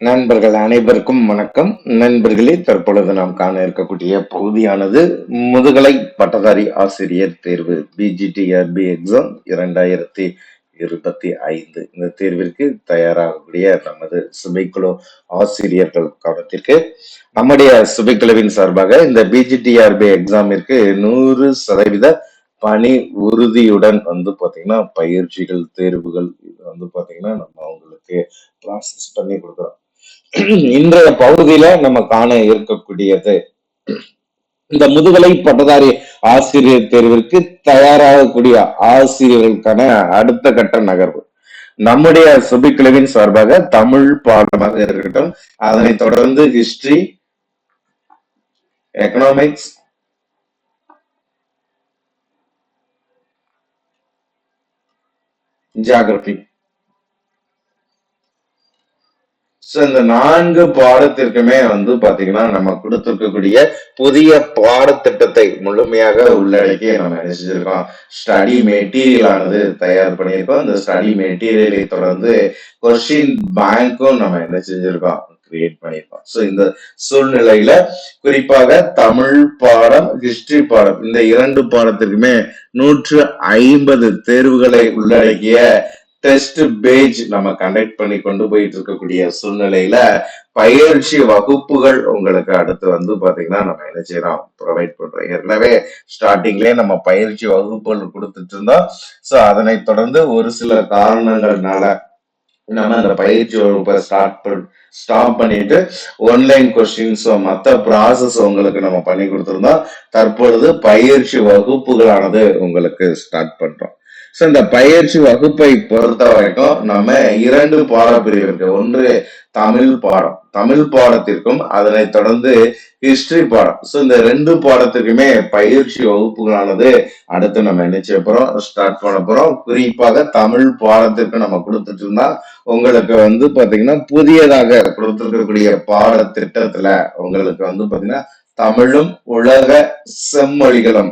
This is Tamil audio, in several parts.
நண்பர்கள் அனைவருக்கும் வணக்கம். நண்பர்களே தற்பொழுது நாம் காண இருக்கக்கூடிய பகுதியானது முதுகலை பட்டதாரி ஆசிரியர் தேர்வு பிஜிடிஆர்பி எக்ஸாம் இரண்டாயிரத்தி இருபத்தி ஐந்து. இந்த தேர்விற்கு தயாராகக்கூடிய நமது சுபைக்குழு ஆசிரியர்கள் கவனத்திற்கு நம்முடைய சுபைக்குழுவின் சார்பாக இந்த பிஜிடிஆர்பி எக்ஸாமிற்கு நூறு சதவீத பணி உறுதியுடன் வந்து பார்த்தீங்கன்னா பயிற்சிகள் தேர்வுகள் இது வந்து பார்த்தீங்கன்னா நம்ம அவங்களுக்கு ப்ராசஸ் பண்ணி கொடுக்குறோம். இன்றைய பகுதியில நம்ம காண இருக்கக்கூடியது. இந்த முதுகலை பட்டதாரி ஆசிரியர் தேர்விற்கு தயாராகக்கூடிய ஆசிரியர்களுக்கான அடுத்த கட்ட நகர்வு. நம்முடைய சுபிக்குழுவின் சார்பாக தமிழ் பாடமாக இருக்கட்டும் அதனைத் தொடர்ந்து ஹிஸ்டரி எக்கனாமிக்ஸ் ஜியாகிரபி சோ இந்த நான்கு பாடத்திற்குமே வந்து பாத்தீங்கன்னா நம்ம கொடுத்துருக்கக்கூடிய புதிய பாடத்திட்டத்தை முழுமையாக உள்ளடக்கி நம்ம நினைச்சிருக்கோம் செஞ்சிருக்கோம்? ஸ்டடி மெட்டீரியல் ஆனது தயார் பண்ணியிருக்கோம். இந்த ஸ்டடி மெட்டீரியலை தொடர்ந்து கொஸ்டின் பேங்க்கும் நம்ம என்ன செஞ்சிருக்கோம்? கிரியேட் பண்ணியிருக்கோம். ஸோ இந்த சூழ்நிலையில குறிப்பாக தமிழ் பாடம் ஹிஸ்டரி பாடம் இந்த இரண்டு பாடத்திற்குமே நூற்று ஐம்பது தேர்வுகளை உள்ளடக்கிய டெஸ்ட் பேஜ் நம்ம கண்டக்ட் பண்ணி கொண்டு போயிட்டு இருக்கக்கூடிய சூழ்நிலையில பயிற்சி வகுப்புகள் உங்களுக்கு அடுத்து வந்து பாத்தீங்கன்னா நம்ம என்ன செய்யறோம்? ப்ரொவைட் பண்றோம். ஏற்கனவே ஸ்டார்டிங்லயே நம்ம பயிற்சி வகுப்புகள் கொடுத்துட்டு இருந்தோம். சோ அதனை தொடர்ந்து ஒரு சில காரணங்கள்னால நம்ம அந்த பயிற்சி வகுப்பை ஸ்டார்ட் பண்ண ஸ்டாப் பண்ணிட்டு ஒன்லைன் கொஸ்டின்ஸோ மற்ற ப்ராசஸ் உங்களுக்கு நம்ம பண்ணி கொடுத்துருந்தோம். தற்பொழுது பயிற்சி வகுப்புகளானது உங்களுக்கு ஸ்டார்ட் பண்றோம். ஸோ இந்த பயிற்சி வகுப்பை பொறுத்த வரைக்கும் நம்ம இரண்டு பாடப்பிரிவு இருக்கு. ஒன்று தமிழ் பாடம். தமிழ் பாடத்திற்கும் அதனை தொடர்ந்து ஹிஸ்டரி பாடம். ஸோ இந்த ரெண்டு பாடத்துக்குமே பயிற்சி வகுப்புகளானது அடுத்து நம்ம என்ன செய்ய போறோம்? ஸ்டார்ட் பண்ண போறோம். குறிப்பாக தமிழ் பாடத்திற்கு நம்ம கொடுத்துட்டு இருந்தா உங்களுக்கு வந்து பாத்தீங்கன்னா புதியதாக கொடுத்துருக்கக்கூடிய பாடத்திட்டத்துல உங்களுக்கு வந்து பாத்தீங்கன்னா தமிழும் உலக செம்மொழிகளும்.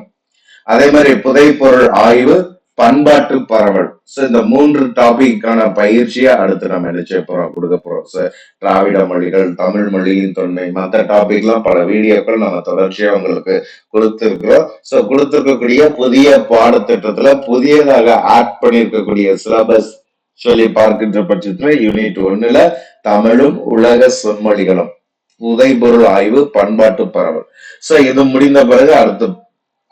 அதே மாதிரி புதைப்பொருள் ஆய்வு பண்பாட்டு பரவல். சோ இந்த மூன்று டாபிக்கான பயிற்சியை அடுத்து நம்ம என்ன செய்ய போறோம்? கொடுக்க போறோம். சோ திராவிட மொழிகள் தமிழ் மொழியின் தொன்மை மற்ற டாபிக்லாம் பல வீடியோக்கள் நம்ம தொடர்ச்சியா உங்களுக்கு கொடுத்துருக்கிறோம். சோ கொடுத்துருக்கக்கூடிய புதிய பாடத்திட்டத்துல புதியதாக ஆட் பண்ணியிருக்கக்கூடிய சிலபஸ் சொல்லி பார்க்கின்ற பட்சத்துல யூனிட் ஒண்ணுல தமிழும் உலக சொன்மொழிகளும் புதைபொருள் ஆய்வு பண்பாட்டு பரவல். சோ இது முடிந்த பிறகு அடுத்து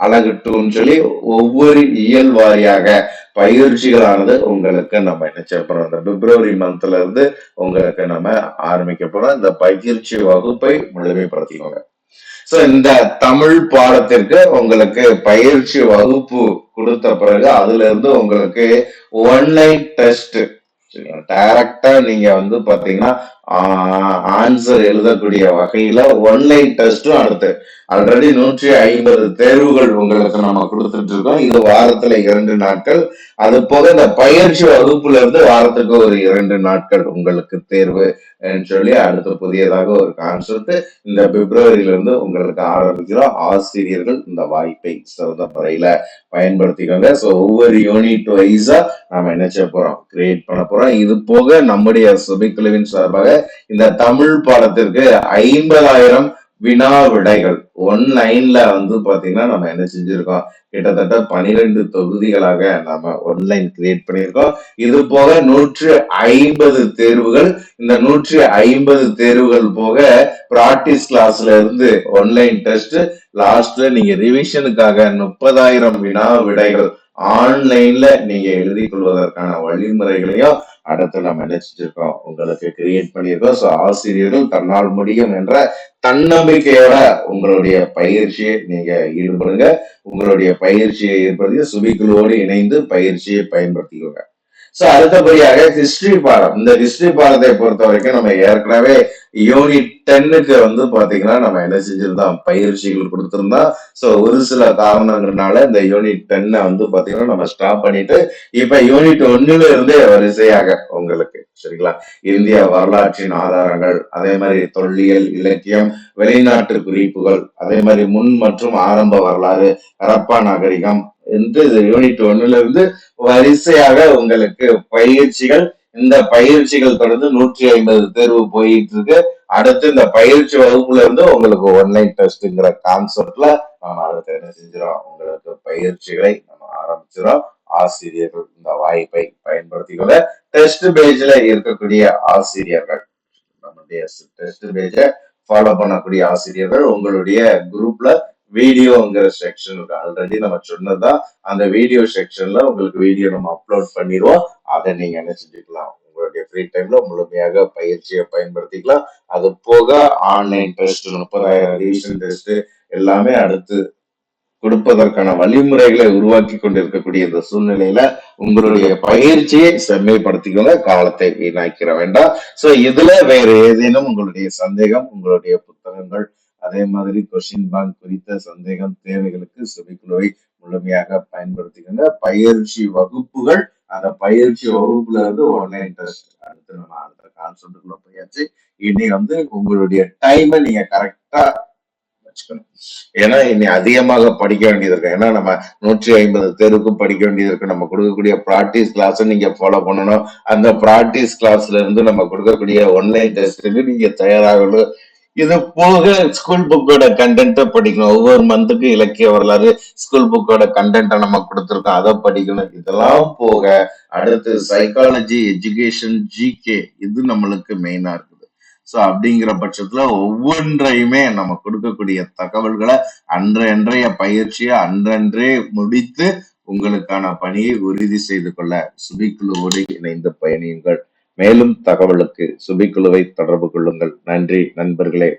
அழகட்டும்னு சொல்லி ஒவ்வொரு இயல் வாரியாக பயிற்சிகளானது உங்களுக்கு நம்ம என்ன செய்ய போறோம்? இந்த பிப்ரவரி மந்த்ல இருந்து உங்களுக்கு நம்ம ஆரம்பிக்க போறோம். இந்த பயிற்சி வகுப்பை முழுமைப்படுத்திக்கோங்க. சோ இந்த தமிழ் பாடத்திற்கு உங்களுக்கு பயிற்சி வகுப்பு கொடுத்த பிறகு அதுல இருந்து உங்களுக்கு ஒன்லைன் டெஸ்ட் டைரக்டா நீங்க வந்து பாத்தீங்கன்னா ஆன்சர் எழுதக்கூடிய வகையில ஒன்லைன் டெஸ்டும் அடுத்து. ஆல்ரெடி நூற்றி ஐம்பது தேர்வுகள் உங்களுக்கு நம்ம கொடுத்துட்டு இருக்கோம். இது வாரத்துல இரண்டு நாட்கள். அது போக இந்த பயிற்சி வகுப்புல இருந்து வாரத்துக்கு ஒரு இரண்டு நாட்கள் உங்களுக்கு தேர்வு சொல்லி அடுத்து புதியதாக ஒரு கான்செப்ட் இந்த பிப்ரவரியில இருந்து உங்களுக்கு ஆரம்பிக்கிறோம். ஆசிரியர்கள் இந்த வாய்ப்பை சிறந்த முறையில பயன்படுத்திக்கோங்க. ஸோ ஒவ்வொரு யூனிட் வைஸா நாம என்ன செய்ய போறோம்? கிரியேட் பண்ண போறோம். இது போக நம்முடைய சுபைக்குழுவின் சார்பாக இந்த தமிழ் பாடத்திற்கு ஐம்பதாயிரம் வினா விடைகள் ஒன்லைன்ல வந்து பாத்தீங்கன்னா நம்ம என்ன செஞ்சிருக்கோம்? கிட்டத்தட்ட பனிரெண்டு தொகுதிகளாக நம்ம ஒன்லைன் கிரியேட் பண்ணியிருக்கோம். இது போக நூற்று ஐம்பது தேர்வுகள். இந்த நூற்றி ஐம்பது தேர்வுகள் போக பிராக்டிஸ் கிளாஸ்ல இருந்து ஒன்லைன் டெஸ்ட் லாஸ்ட்ல நீங்க ரிவிஷனுக்காக முப்பதாயிரம் வினா விடைகள் ஆன்லைன்ல நீங்க எழுதி கொள்வதற்கான வழிமுறைகளையும் அடுத்து நம்ம என்ன உங்களுக்கு கிரியேட் பண்ணியிருக்கோம். ஸோ ஆசிரியர்கள் தன்னால் முடியும் என்ற தன்னம்பிக்கையோட உங்களுடைய பயிற்சியை நீங்க ஈடுபடுங்க. உங்களுடைய பயிற்சியை ஏற்படுத்தி சுபிக்குழுவோடு இணைந்து பயிற்சியை பயன்படுத்திக்கோங்க. சோ அடுத்தபடியாக ஹிஸ்டரி பாடம். இந்த ஹிஸ்டரி பாடத்தை பொறுத்த வரைக்கும் நம்ம ஏற்கனவே யூனிட் டென்னுக்கு வந்து பாத்தீங்கன்னா நம்ம என்ன செஞ்சிருந்தோம்? பயிற்சிகள் கொடுத்திருந்தோம். சோ ஒரு சில காரணங்கள்னால இந்த யூனிட் டென்னை வந்து பாத்தீங்கன்னா நம்ம ஸ்டாப் பண்ணிட்டு இப்ப யூனிட் ஒன்னுல இருந்தே வரிசையாக உங்களுக்கு சரிங்களா? இந்திய வரலாற்றின் ஆதாரங்கள் அதே மாதிரி தொல்லியல் இலக்கியம் வெளிநாட்டு குறிப்புகள் அதே மாதிரி முன் மற்றும் ஆரம்ப வரலாறு ஹரப்பா நாகரிகம் என்று யூனிட் ஒன்னுல இருந்து வரிசையாக உங்களுக்கு பயிற்சிகள் இந்த பயிற்சிகள் தொடர்ந்து நூற்றி ஐம்பது தேர்வு போயிட்டு இருக்கு. அடுத்து இந்த பயிற்சி வகுப்புல இருந்து உங்களுக்கு ஒன்லைன் டெஸ்ட்ங்கிற கான்செப்ட்ல நம்ம அடுத்து என்ன செஞ்சிடும் உங்களுக்கு பயிற்சிகளை நம்ம ஆரம்பிச்சிடும் ஆசிரியர்கள் இந்த வாய்ப்பை பயன்படுத்திக்கொள்ள டெஸ்ட் பேஜ்ல இருக்கக்கூடிய ஆசிரியர்கள். நம்முடைய டெஸ்ட் பேஜ ஃபாலோ பண்ணக்கூடிய ஆசிரியர்கள் உங்களுடைய குரூப்ல வீடியோங்கிற செக்ஷன் இருக்கு ஆல்ரெடி நம்ம சொன்னதுதான். அந்த வீடியோ செக்ஷன்ல உங்களுக்கு வீடியோ நம்ம அப்லோட் பண்ணிடுவோம். அதை நீங்க என்ன செஞ்சுக்கலாம் உங்களுடைய ஃப்ரீ டைம்ல முழுமையாக பயிற்சியை பயன்படுத்திக்கலாம். அது போக ஆன்லைன் டெஸ்ட் முப்பதாயிரம் ரிவிஷன் டெஸ்ட் எல்லாமே அடுத்து கொடுப்பதற்கான வழிமுறைகளை உருவாக்கி கொண்டிருக்கக்கூடிய இந்த சூழ்நிலையில உங்களுடைய பயிற்சியை செம்மைப்படுத்திக்கோங்க. காலத்தை வீணாக்கிற வேண்டாம். சோ இதுல வேற ஏதேனும் உங்களுடைய சந்தேகம் உங்களுடைய புத்தகங்கள் அதே மாதிரி கொஸ்டின் பேங்க் குறித்த சந்தேகம் தேவைகளுக்கு சுபிக்குழுவை முழுமையாக பயன்படுத்திக்கோங்க. பயிற்சி வகுப்புகள் அந்த பயிற்சி வகுப்புல இருந்து ஆன்லைன் டெஸ்ட் அடுத்து நம்ம அடுத்த கான்செப்டுக்குள்ள போயாச்சு. இனி வந்து உங்களுடைய டைமை நீங்க கரெக்டா வச்சுக்கணும். ஏன்னா இனி அதிகமாக படிக்க வேண்டியது இருக்கு. ஏன்னா நம்ம நூற்றி ஐம்பது தெருக்கும் படிக்க வேண்டியது இருக்கு. நம்ம கொடுக்கக்கூடிய ப்ராக்டிஸ் கிளாஸ் நீங்க ஃபாலோ பண்ணணும். அந்த ப்ராக்டிஸ் கிளாஸ்ல இருந்து நம்ம கொடுக்கக்கூடிய ஒன்லைன் டெஸ்ட்டுக்கு நீங்க தயாராகணும். இது போக ஸ்கூல் புக்கோட கண்டென்ட்டை படிக்கணும். ஒவ்வொரு மந்த்துக்கு இலக்கிய வரலாறு ஸ்கூல் புக்கோட கண்டென்ட்டை நம்ம கொடுத்துருக்கோம். அதை படிக்கணும். இதெல்லாம் போக அடுத்து சைக்காலஜி எஜுகேஷன் ஜிகே இது நம்மளுக்கு மெயினா இருக்கு. ஸோ அப்படிங்கிற பட்சத்துல ஒவ்வொன்றையுமே நம்ம கொடுக்கக்கூடிய தகவல்களை அன்றன்றைய பயிற்சியை அன்றன்றே முடித்து உங்களுக்கான பணியை உறுதி செய்து கொள்ள சுபிக்குழுவோடு இணைந்து பயணியுங்கள். மேலும் தகவலுக்கு சுபிக்குழுவை தொடர்பு கொள்ளுங்கள். நன்றி நண்பர்களே.